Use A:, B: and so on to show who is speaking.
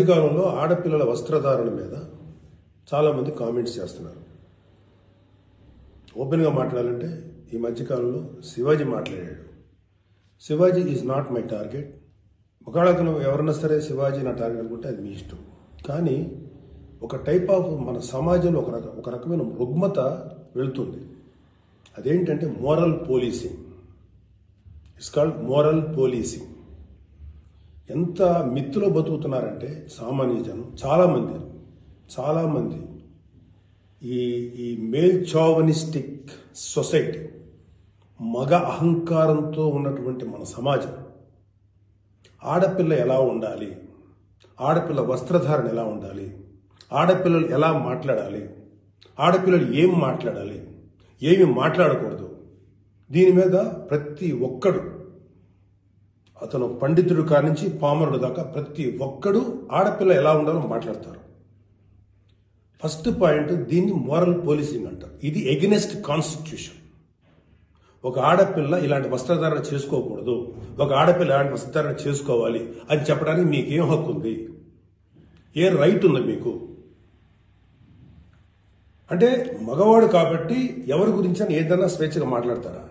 A: మధ్యకాలంలో ఆడపిల్లల వస్త్రధారణ మీద చాలామంది కామెంట్స్ చేస్తున్నారు. ఓపెన్గా మాట్లాడాలంటే ఈ మధ్యకాలంలో శివాజీ మాట్లాడాడు. Shivaji is not my target ఒకవేళ అతను ఎవరన్నా సరే శివాజీ నా టార్గెట్ అనుకుంటే అది మీ ఇష్టం. కానీ ఒక టైప్ ఆఫ్ మన సమాజంలో ఒక రక ఒక రకమైన రుగ్మత వెళుతుంది. అదేంటంటే moral policing it's called moral policing ఎంత మిత్తులో బతుకుతున్నారంటే సామాన్య జనం చాలామంది. చాలామంది. ఈ ఈ మేల్ చావనిస్టిక్ సొసైటీ మగ అహంకారంతో ఉన్నటువంటి మన సమాజం. ఆడపిల్ల ఎలా ఉండాలి? ఆడపిల్ల వస్త్రధారణ ఎలా ఉండాలి? ఆడపిల్లలు ఎలా మాట్లాడాలి? ఆడపిల్లలు ఏం మాట్లాడాలి? ఏమి మాట్లాడకూడదు? దీని మీద ప్రతి ఒక్కడు అతను పండితుడు కానించి పామరుడు దాకా ప్రతి ఒక్కడు ఆడపిల్ల ఎలా ఉండాలో మాట్లాడతారు. ఫస్ట్ పాయింట్ దీన్ని మోరల్ పోలీసింగ్ అంటారు ఇది ఎగెనెస్ట్ కాన్స్టిట్యూషన్. ఒక ఆడపిల్ల ఇలాంటి వస్త్రధారణ చేసుకోకూడదు. ఒక ఆడపిల్ల ఇలాంటి వస్త్రధారణ చేసుకోవాలి అని చెప్పడానికి మీకేం హక్కు ఉంది ఏ రైట్ ఉంది మీకు? అంటే మగవాడు కాబట్టి ఎవరి గురించి అని ఏదైనా స్వేచ్ఛగా మాట్లాడతారా?